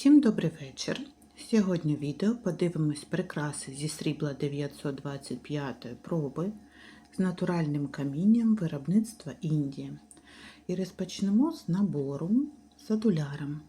Всім добрий вечір. Сьогодні відео подивимось прикраси зі срібла 925 проби з натуральним камінням виробництва Індії. І розпочнемо з набору з адуляром.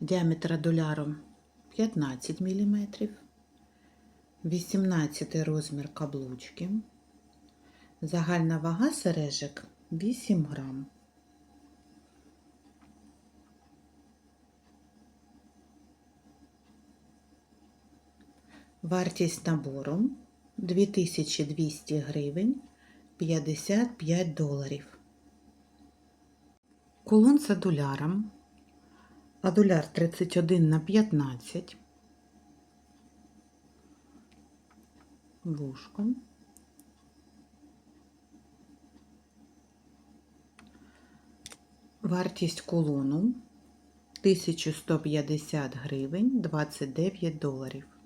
Діаметр адуляру 15 мм, 18 розмір каблучки, загальна вага сережок 8 грам. Вартість набору 2200 гривень 55 доларів. Кулон з адуляром. Адуляр 31 на 15. Вушко. Вартість кулону 1150 гривень 29 доларів.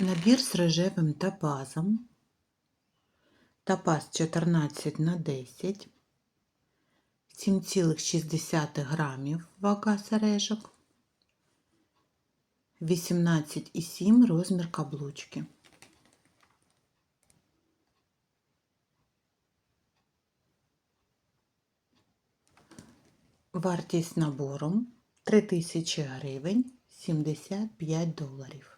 Набір з рожевим топазом. Топаз 14 на 10, 7,6 грамів вага сережок, 18,7 розмір каблучки. Вартість набору 3000 гривень 75 доларів.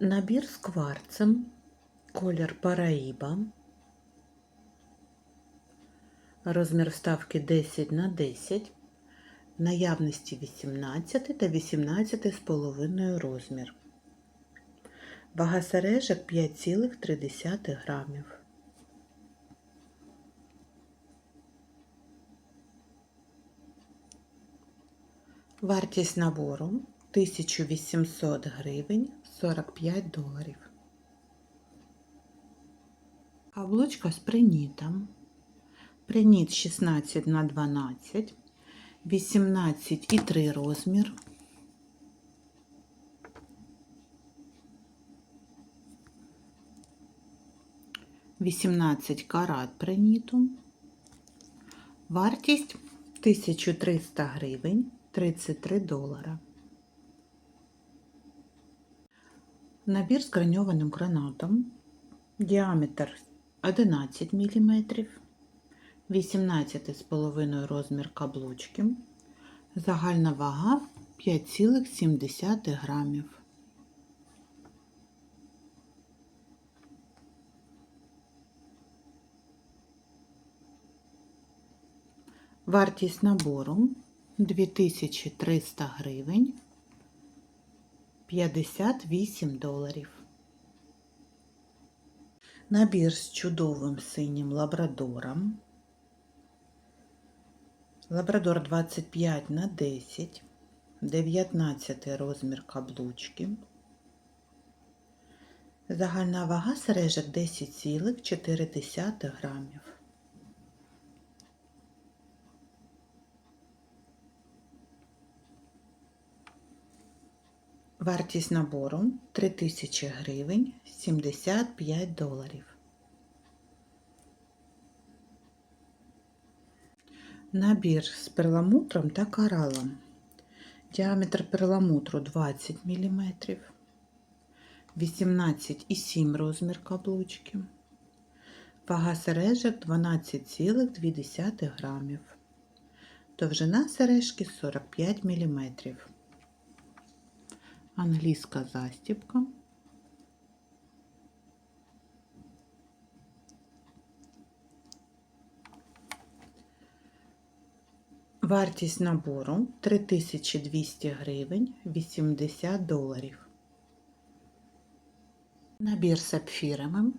Набір з кварцем, колір Параїба, розмір вставки 10 на 10, наявності 18 та 18,5 розмір. Вага сережок 5,3 грамів. Вартість набору 1800 гривень 45 доларів. Каблучка з принітом. Приніт 16 на 12, 18,3 розмір. Вісімнадцять карат приніту. Вартість 1300 гривень 33 долара. Набір з граньованим гранатом, діаметр 11 мм, 18,5 розмір каблучки, загальна вага 5,7 грамів. Вартість набору 2300 гривень 58 доларів. Набір з чудовим синім лабрадором. Лабрадор 25 на 10, 19 розмір каблучки. Загальна вага сережок 10,4 грамів. Вартість набору 3000 гривень 75 доларів. Набір з перламутром та коралом. Діаметр перламутру 20 мм, 18,7 розмір каблучки. Вага сережок 12,2 грамів. Довжина сережки 45 мм англійська застібка. Вартість набору 3200 гривень 80 доларів. Набір сапфірами.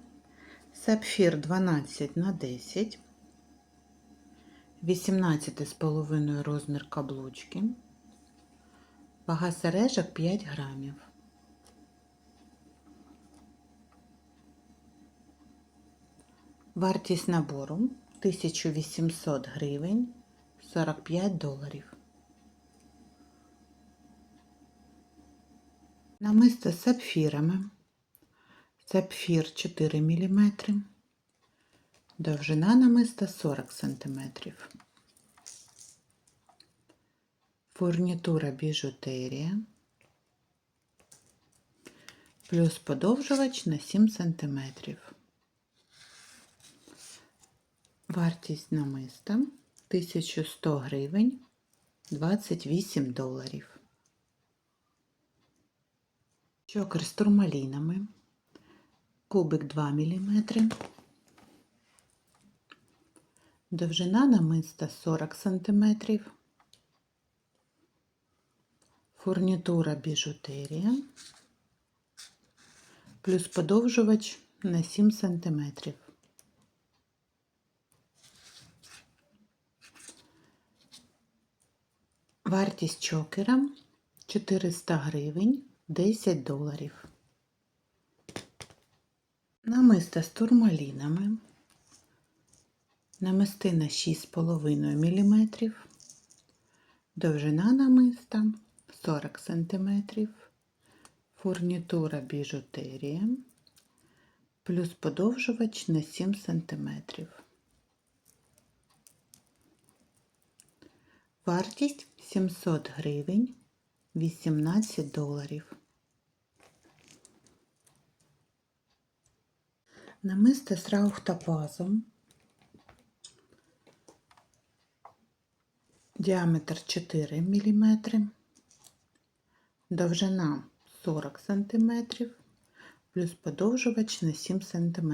Сапфір 12 на 10, 18,5 розмір каблучки. Вага сережок 5 грамів. Вартість набору 1800 гривень 45 доларів. Намисто з сапфірами. Сапфір 4 мм. Довжина намиста 40 см. Фурнітура біжутерія. Плюс подовжувач на 7 см. Вартість намиста 1100 гривень 28 доларів. Чокер з турмалінами. Кубик 2 мм. Довжина намиста 40 см. Фурнітура біжутерія. Плюс подовжувач на 7 см. Вартість чокера 400 гривень 10 доларів. Намиста з турмалінами. Намистина 6,5 мм. Довжина намиста 40 см. Фурнітура біжутерія. Плюс подовжувач на 7 см. Вартість 700 гривень 18 доларів. Намисто з раухтопазом. Діаметр 4 мм. Довжина 40 см. Плюс подовжувач на 7 см.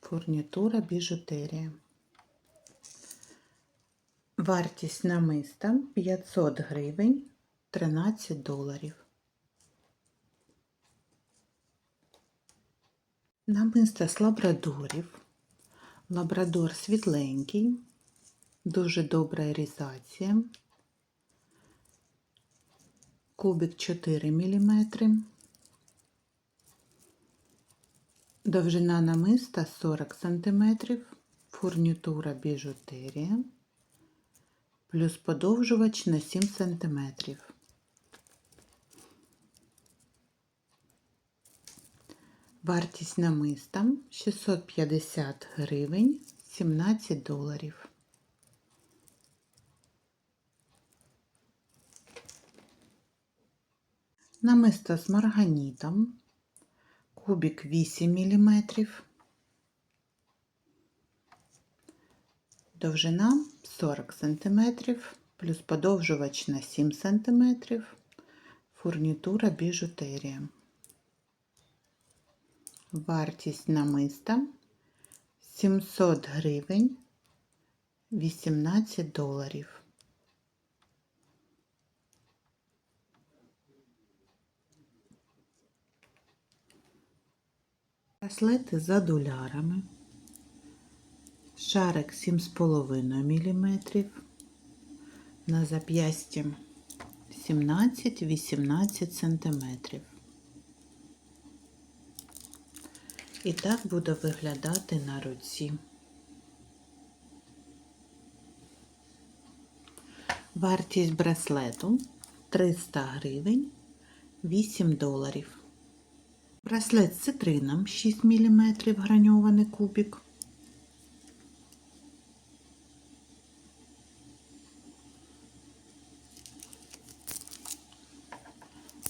Фурнітура біжутерія. Вартість намиста 500 гривень 13 доларів. Намисто з лабрадорів. Лабрадор світленький, дуже добра ірізація. Кубик 4 мм. Довжина намиста 40 см. Фурнітура біжутерія. Плюс подовжувач на 7 см. Вартість намиста 650 гривень 17 доларів. Намисто з марганітом, кубик 8 мм, довжина 40 см, плюс подовжувач на 7 см, фурнітура біжутерія. Вартість намиста 700 гривень 18 доларів. Браслети з адулярами. Шарик 7,5 мм. На зап'ясті 17-18 см. І так буде виглядати на руці. Вартість браслету 300 гривень 8 доларів. Браслет з цитрином 6 мм граньований кубик.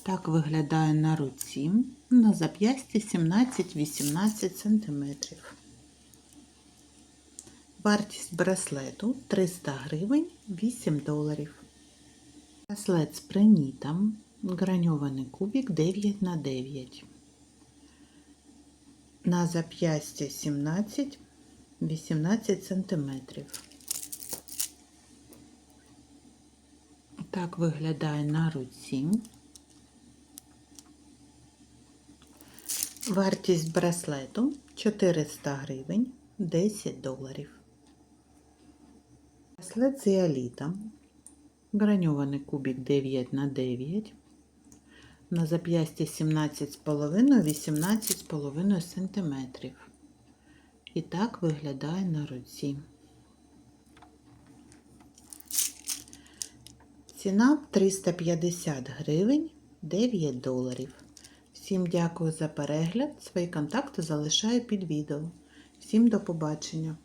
Так виглядає на руці, на зап'ясті 17-18 см. Вартість браслету 300 гривень 8 доларів. Браслет з принітом, граньований кубик 9 на 9 зап'ясті 17-18 см. Так виглядає на руці. Вартість браслету 400 гривень 10 доларів. Браслет з іолітом. Граньований кубик 9 на 9 На зап'ясті 17,5-18,5 см. І так виглядає на руці. Ціна 350 гривень 9 доларів. Всім дякую за перегляд. Свої контакти залишаю під відео. Всім до побачення!